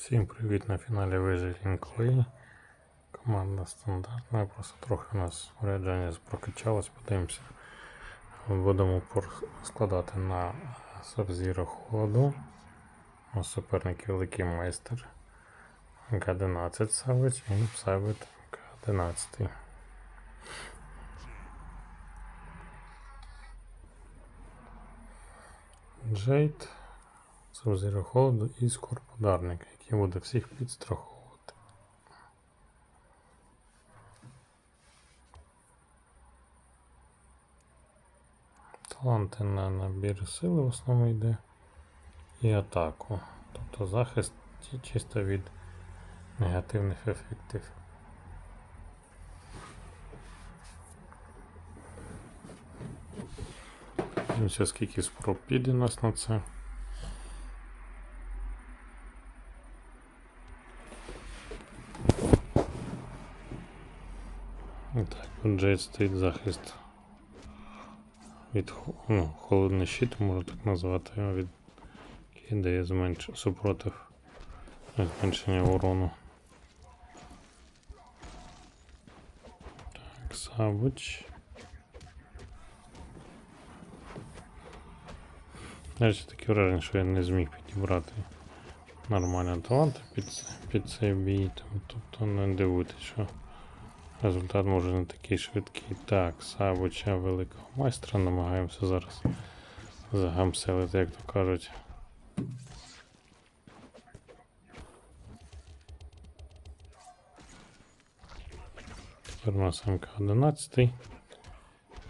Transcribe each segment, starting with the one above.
Всім привіт на фіналі вижив Клей. Команда стандартна, просто трохи у нас урядження прокачалось, подивимося. Будемо складати на Сабзіро холоду. У суперників великий майстер. К11 Савич і Псайбет К11. Джейд, Сабзіро холоду і Скор який буде всіх підстраховувати. Таланти на набір сили в основному йде і атаку. Тобто захист чисто від негативних ефектів. Дивимося, скільки спроб піде нас на це. Так, тут Джейд стоїть захист від ну, холодний щит, можна так назвати його, від який дає зменш... супротив зменшення урону. Так, Сабич. Навіть таке враження, що я не зміг підібрати нормально таланти під, під цей бій, тобто не дивуйтесь, що результат може не такий швидкий. Так, Сабича великого майстра намагаємося зараз загамселити, як то кажуть. Тепер у нас МК-11.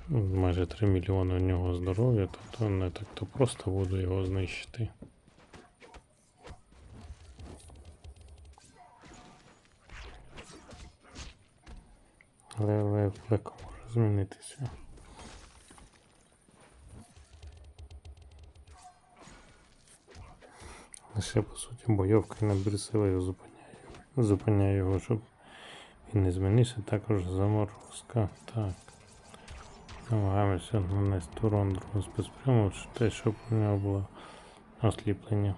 Майже 3 мільйони у нього здоров'я, тобто не так то просто буду його знищити. Але легко може змінитися. Лише по суті бойовка набір сили зупиняє, зупиняє його, щоб він не змінився. Також заморозка. Так. Намагаємося нанести урон другого спецпряму, те, щоб у нього було осліплення.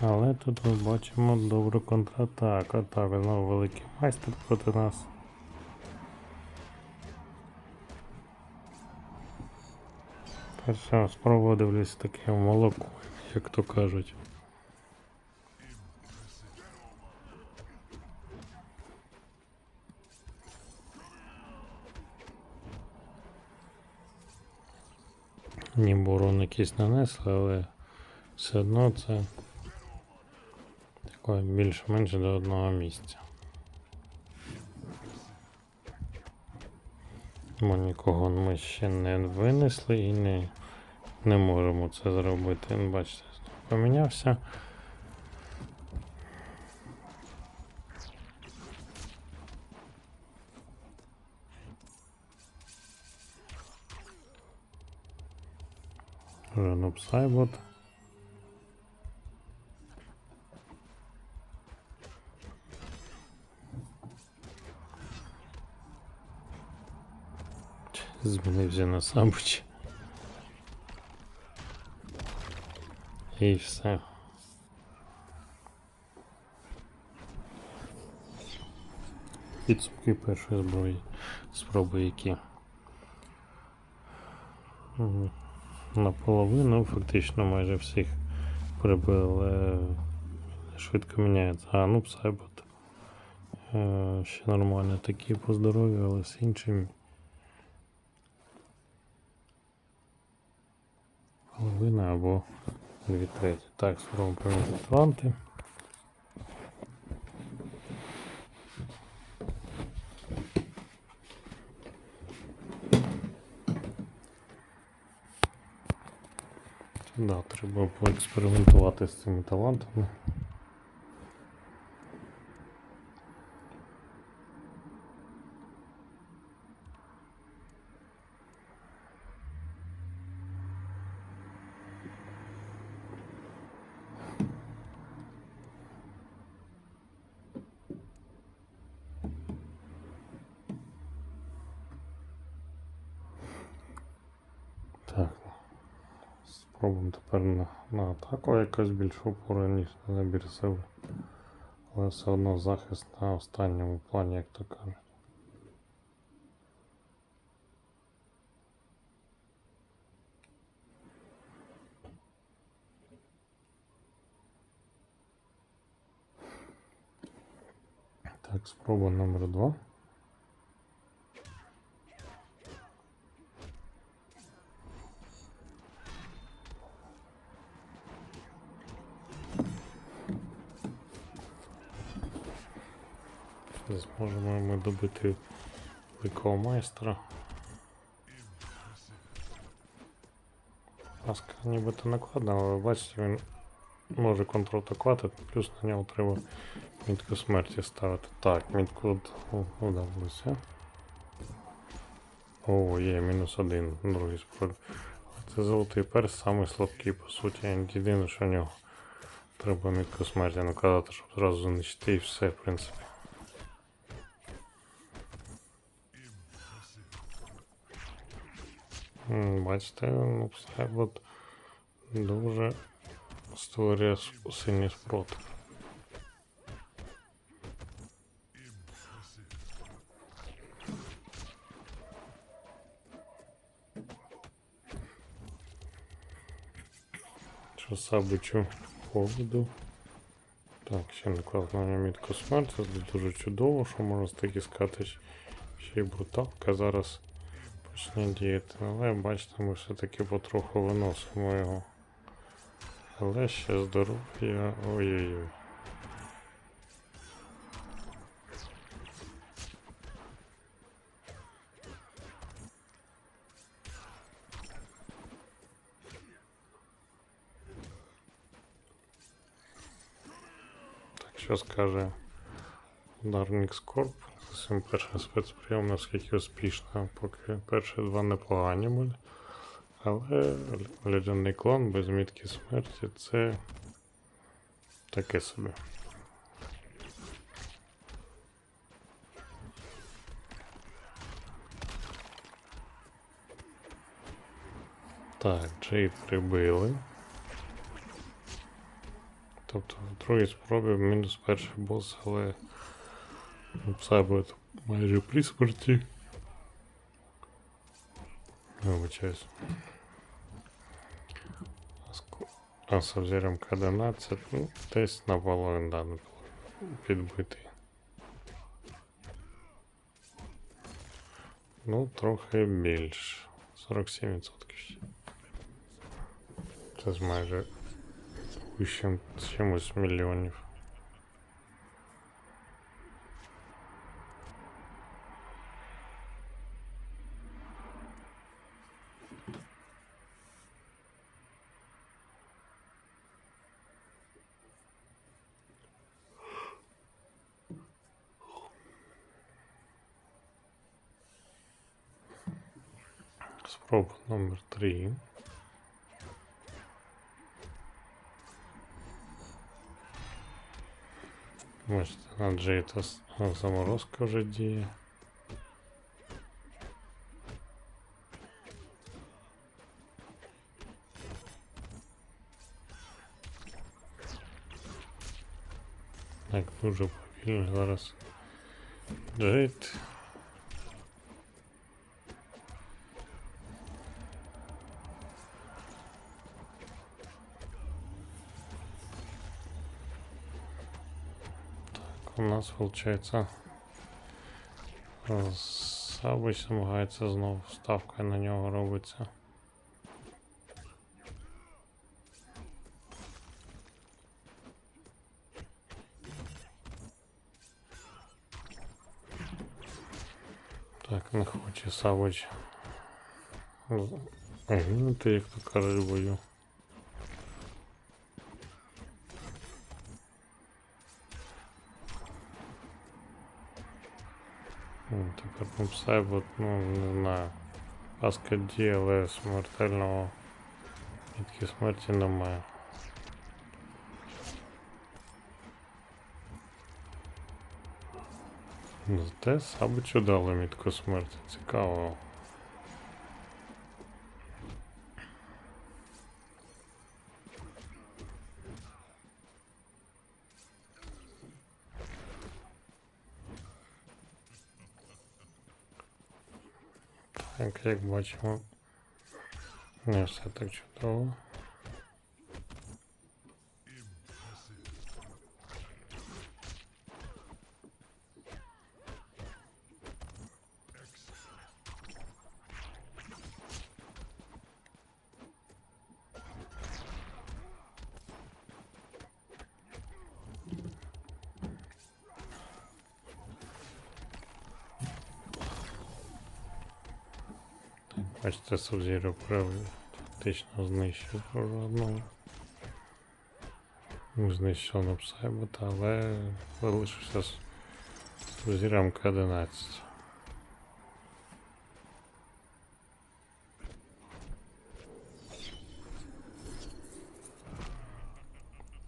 Але тут ми бачимо добру контратаку. Так, знову великий майстер проти нас. Перша спроба дивлюсь таке молоко, як то кажуть. Ніби урон якийсь нанесли, але все одно це таке більш-менш до одного місця. Бо нікого ми ще не винесли і не, не можемо це зробити. Бачите, помінявся. Жануб Сайбот. Змінився на Сабич. І все. Підсумки першої зброї спроби які. Наполовину, фактично майже всіх прибили. Швидко міняється. А, ну Псайбот. Е, Ще нормально такі по здоров'ю, але з іншим. Половина або дві треті. Так, спробуємо поміняти таланти. Да, треба поекспериментувати з цими талантами. Спробуємо тепер на на атаку якось більш опору, ніж на набір сили. Але все одно захист на останньому плані, як то кажуть. Так, спроба номер два. Добити великого майстра. Маска нібито накладна, але бачите, він може контратакувати, плюс на нього треба мітку смерті ставити. Так, мітку вдалося. О, є, мінус один, другий спробі. Це золотий перс, самий слабкий, по суті. Єдине, що в нього треба мітку смерті накладати, щоб зразу знищити і все, в принципі. Бачите, ну от дуже створює сильний спротив. Що сабичу поводу. Так, ще наклав на мітку смерті, це дуже чудово, що можна таки сказати, ще й бруталка зараз почне діяти. Але бачите, ми все-таки потроху виносимо його. Але ще здоров'я. Ой-ой-ой. Так, що скаже ударник Скорп? Це перший спецприйом, наскільки успішно, поки перші два непогані були. Але ледяний клон без мітки смерті це таке собі. Так, Джейд прибили. Тобто в другій спробі мінус перший бос, але пса буде майже при смерті. Вибачаюсь. А з обзіром К11, ну, десь наполовину, да, наполовину підбитий. Ну, трохи більше. 47% ще. Це ж майже вище чимось мільйонів. Спроба номер три. Бачите, на Джейта с- заморозка вже діє. Так, дуже повільно зараз. Джейт. У нас получается Сабич намагається знову ставка на нього робиться. Так, не хоче Сабич гинути, як то кажуть, бою. Ну, Мопсайбот, ну, не знаю. Паска діє, але смертельного мітки смерті немає. Зате Сабичу дали мітку смерті. Цікаво. Так, як бачимо, не все так чудово. Бачите, Субзіро фактично знищив одного. Знищив на Псайбота, але залишився з Субзіром К11.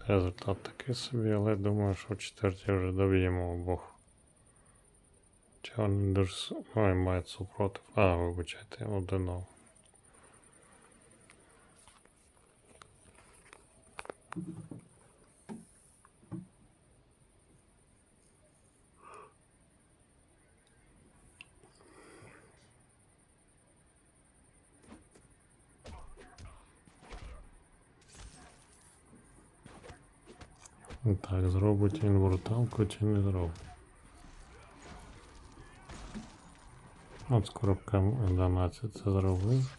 Результат такий собі, але думаю, що в четвертій вже доб'ємо обох. Чи вони дуже с- Ой, мають супротив. А, вибачайте, одиного. Так, зробить він бруталку чи не зробить. От з коробками 11 це зробив.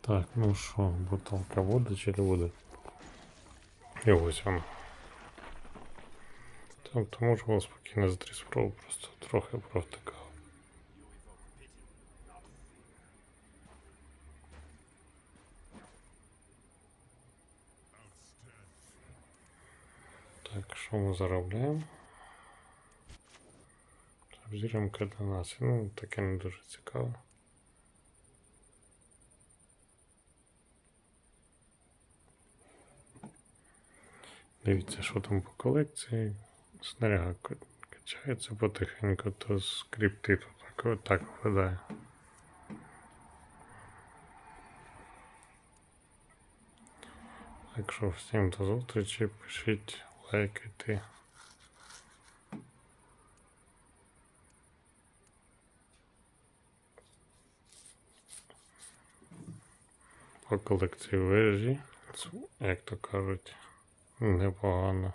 Так, ну що, буталка буде чи буде? І ось вона. Тобто можемо спокійно за три спроби просто трохи провтикав. Так, що ми заробляємо? Взіром К12. Ну, таке не дуже цікаво. Дивіться, що там по колекції. Снаряга качається потихеньку, то скрипти то так, так. Так що всім до зустрічі, пишіть, лайкайте. По колекції вежі, як то кажуть, непогано.